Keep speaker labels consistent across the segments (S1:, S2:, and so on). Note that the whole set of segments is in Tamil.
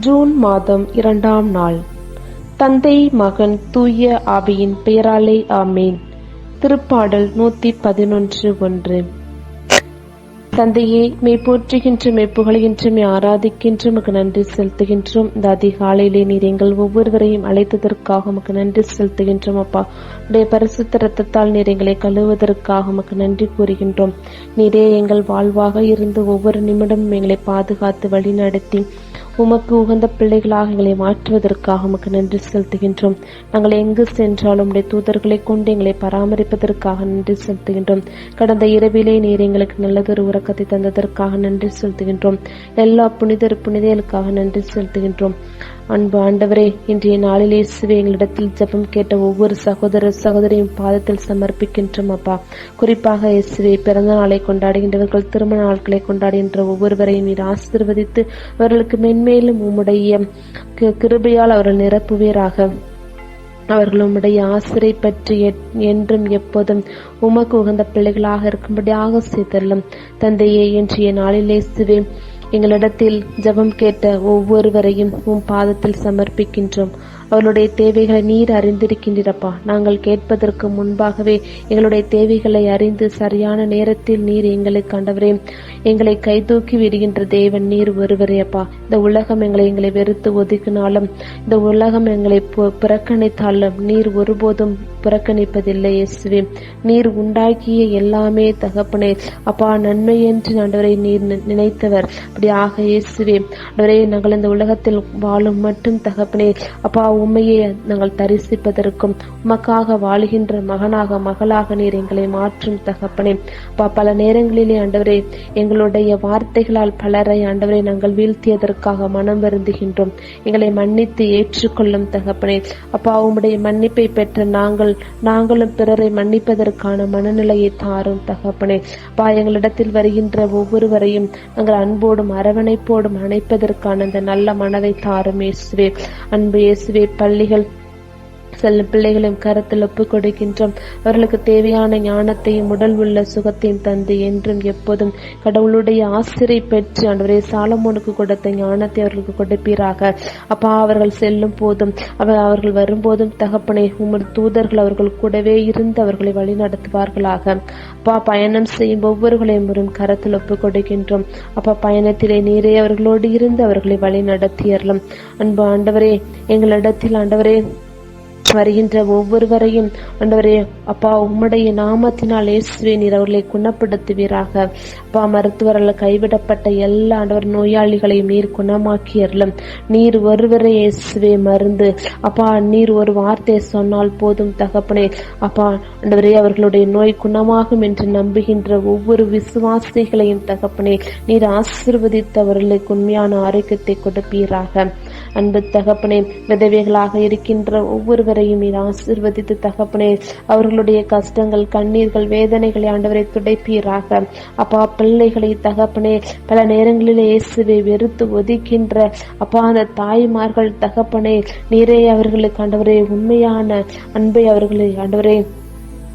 S1: ஜூன் மாதம் இரண்டாம் நாள். தந்தை மகன் தூய ஆவியின் பெயராலே ஆமேன். திருப்பாடல் நூத்தி பதினொன்று ஒன்று. தந்தையே மெய் போற்றுகின்ற மே புகழ்கின்ற மெய் ஆராதிக்கின்ற உமக்கு நன்றி செலுத்துகின்றோம். இந்த அதிகாலையிலே நீர் எங்கள் ஒவ்வொருவரையும் அழைத்ததற்காக உமக்கு நன்றி செலுத்துகின்றோம் அப்பா. உடைய பரிசுத்த ரத்தத்தால் நீர் எங்களை கழுவுவதற்காக உமக்கு நன்றி கூறுகின்றோம். நீரே எங்கள் வாழ்வாக இருந்து ஒவ்வொரு நிமிடமும் எங்களை பாதுகாத்து வழி நடத்தி உமக்கு உகந்த பிள்ளைகளாக எங்களை மாற்றுவதற்காக உமக்கு நன்றி செலுத்துகின்றோம். நாங்கள் எங்கு சென்றாலும் உடைய தூதர்களை கொண்டு எங்களை பராமரிப்பதற்காக நன்றி செலுத்துகின்றோம். கடந்த இரவிலே நீர் எங்களுக்கு நல்லதொரு உறக்கத்தை தந்ததற்காக நன்றி செலுத்துகின்றோம். எல்லா புனிதர் புனிதர்களுக்காக நன்றி செலுத்துகின்றோம். அன்பு ஆண்டவரே இன்றைய நாளிலே இயேசுவே எங்களிடத்தில் ஜெபம் கேட்ட ஒவ்வொரு சகோதர சகோதரியும் பாதத்தில் சமர்ப்பிக்கின்றோம் அப்பா. குறிப்பாக இயேசுவே பிறந்த நாளை கொண்டாடுகின்றவர்கள் திருமண நாட்களை கொண்டாடுகின்ற ஒவ்வொருவரையும் நீர் ஆசிர்வதித்து அவர்களுக்கு மென்மேலும் உம்முடைய கி- கிருபையால் அவர்கள் நிரப்புவீராக. அவர்கள் உம்முடைய ஆசிரை பற்றி எ- என்றும் எப்போதும் உமக்கு உகந்த பிள்ளைகளாக இருக்கும்படியாக செய்தல்லும் தந்தையே இன்றைய நாளிலே சிவே எங்களிடத்தில் ஜெபம் கேட்ட ஒவ்வொருவரையும் உம் பாதத்தில் சமர்ப்பிக்கின்றோம். அவர்களுடைய தேவைகளை நீர் அறிந்திருக்கின்றப்பா நாங்கள் கேட்பதற்கு முன்பாகவே எங்களுடைய தேவைகளை அறிந்து சரியான நேரத்தில் நீர் எங்களை கண்டவரே. எங்களை கைதூக்கி விடுகின்ற தேவன் நீர் ஒருவரே அப்பா இந்த உலகம் எங்களை எங்களை வெறுத்து ஒதுக்கினாலும் இந்த உலகம் எங்களை புறக்கணித்தாலும் நீர் ஒருபோதும் புறக்கணிப்பதில்லை இயேசுவே. நீர் உண்டாக்கிய எல்லாமே தகப்பனே. அப்பா நன்மை என்று ஆண்டவரை நீர் நினைத்தவர். அப்படி ஆக இயேசுவே. ஆண்டவரே நாங்கள் இந்த உலகத்தில் வாழும் மட்டும் தகப்பனே. அப்பா உண்மையை நாங்கள் தரிசிப்பதற்கும் உமக்காக வாழுகின்ற மகனாக மகளாக நீர் எங்களை மாற்றும் தகப்பனே. அப்பா பல நேரங்களிலே ஆண்டவரே எங்களுடைய வார்த்தைகளால் பலரை ஆண்டவரை நாங்கள் வீழ்த்தியதற்காக மனம் வருந்துகின்றோம். எங்களை மன்னித்து ஏற்றுக்கொள்ளும் தகப்பனே. அப்பா உம்முடைய மன்னிப்பை பெற்ற நாங்கள் நாங்களும் பிறரை மன்னிப்பதற்கான மனநிலையை தாரும் தகப்பனே. அப்பா எங்களிடத்தில் வருகின்ற ஒவ்வொருவரையும் நாங்கள் அன்போடும் அரவணைப்போடும் அணைப்பதற்கான அந்த நல்ல மனதை தாரும் இயேசுவே. அன்பு இயேசுவே பள்ளிகள் செல்லும் பிள்ளைகளையும் கருத்தில் ஒப்புக் கொடுக்கின்றோம் அவர்களுக்கு தேவையான ஞானத்தையும் உடல் உள்ள சுகத்தையும் தந்து என்றும் எப்போதும் கடவுளுடைய ஆசிரியை பெற்று ஆண்டவரே சாலமோனுக்கு கொடுத்த ஞானத்தை அவர்களுக்கு கொடுப்பீராக. அப்பா அவர்கள் செல்லும் போதும் அவர் அவர்கள் வரும்போதும் தகப்பனை உமது தூதர்கள் அவர்கள் கூடவே இருந்து அவர்களை வழி நடத்துவார்களாக அப்பா பயணம் செய்யும் ஒவ்வொருவர்களையும் வரும் கரத்தில் ஒப்புக் கொடுக்கின்றோம் அப்பா பயணத்திலே நீரே அவர்களோடு இருந்து அவர்களை வழி நடத்தியறலாம் அன்பு ஆண்டவரே எங்களிடத்தில் ஆண்டவரே வருகின்ற ஒவ்வொருவரையும் ஆண்டவரே அப்பா உம்முடைய நாமத்தினால் இயேசுவே நீர் அவர்களை குணப்படுத்துவீராக. அப்பா மருத்துவரால் கைவிடப்பட்ட எல்லா ஆண்டவர் நோயாளிகளையும் நீர் குணமாக்கியறலும் நீர் ஒருவரே இயேசுவே மருந்து. அப்பா நீர் ஒரு வார்த்தை சொன்னால் போதும் தகப்பனே. அப்பா ஆண்டவரே அவர்களுடைய நோய் குணமாகும் என்று நம்புகின்ற ஒவ்வொரு விசுவாசிகளையும் தகப்பனே நீர் ஆசிர்வதித்து அவர்களுக்கு உண்மையான ஆரோக்கியத்தை கொடுப்பீராக. அன்பு தகப்பனே விதவைகளாக இருக்கின்ற ஒவ்வொருவரையும் நீர் ஆசீர்வதித்து தகப்பனே அவர்களுடைய கஷ்டங்கள் கண்ணீர்கள் வேதனைகளை ஆண்டவரை துடைப்பீராக. அப்பா பிள்ளைகளை தகப்பனே பல நேரங்களில் இயேசுவை வெறுத்து ஒதுக்கின்ற அப்பா அந்த தாய்மார்கள் தகப்பனே நீரே அவர்களுக்கு ஆண்டவரே உண்மையான அன்பை அவர்களை ஆண்டவரே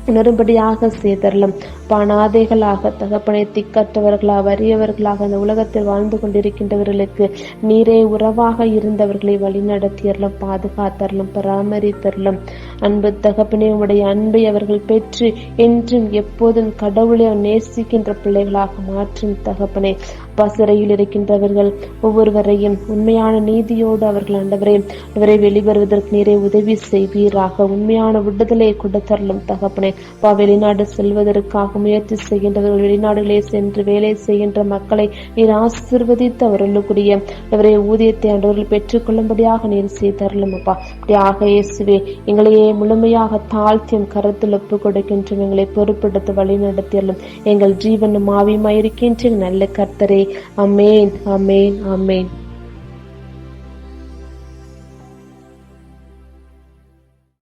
S1: உணரும்படியாக செய்தரலும். பானாதைகளாக தகப்பனை திக்கற்றவர்களாக வறியவர்களாக இந்த உலகத்தில் வாழ்ந்து கொண்டிருக்கின்றவர்களுக்கு நீரே உறவாக இருந்தவர்களை வழிநடத்தியறலும் பாதுகாத்தரலும் பராமரித்தரலும். அன்பு தகப்பனே உடைய அன்பை அவர்கள் பெற்று என்றும் எப்போதும் கடவுளை நேசிக்கின்ற பிள்ளைகளாக மாற்றும் தகப்பனே. அப்பா சிறையில் இருக்கின்றவர்கள் ஒவ்வொருவரையும் உண்மையான நீதியோடு அவர்கள் ஆண்டவரே அவரை வெளிவருவதற்கு நீரே உதவி செய்வீராக. உண்மையான விடுதலை கொடுத்தரலும் தகப்பனே. அப்பா வெளிநாடு செல்வதற்காக முயற்சி செய்கின்றவர்கள் வெளிநாடுகளே சென்று வேலை செய்கின்ற மக்களை நீர் ஆசிர்வதித்து அவர்களுக்குரிய அவரை ஊதியத்தை ஆண்டவர்கள் பெற்றுக்கொள்ளும்படியாக நீர் செய்தரலும் அப்பா. அப்படியாக இயேசுவே எங்களையே முழுமையாக தாழ்த்தியும் கருத்தில் ஒப்பு கொடுக்கின்றோம் எங்களை பொறுப்பெடுத்து வழி நடத்தியலும் எங்கள் ஜீவனும் ஆவியுமாயிருக்கின்ற நல்ல கர்த்தரே Amen, Amen, Amen.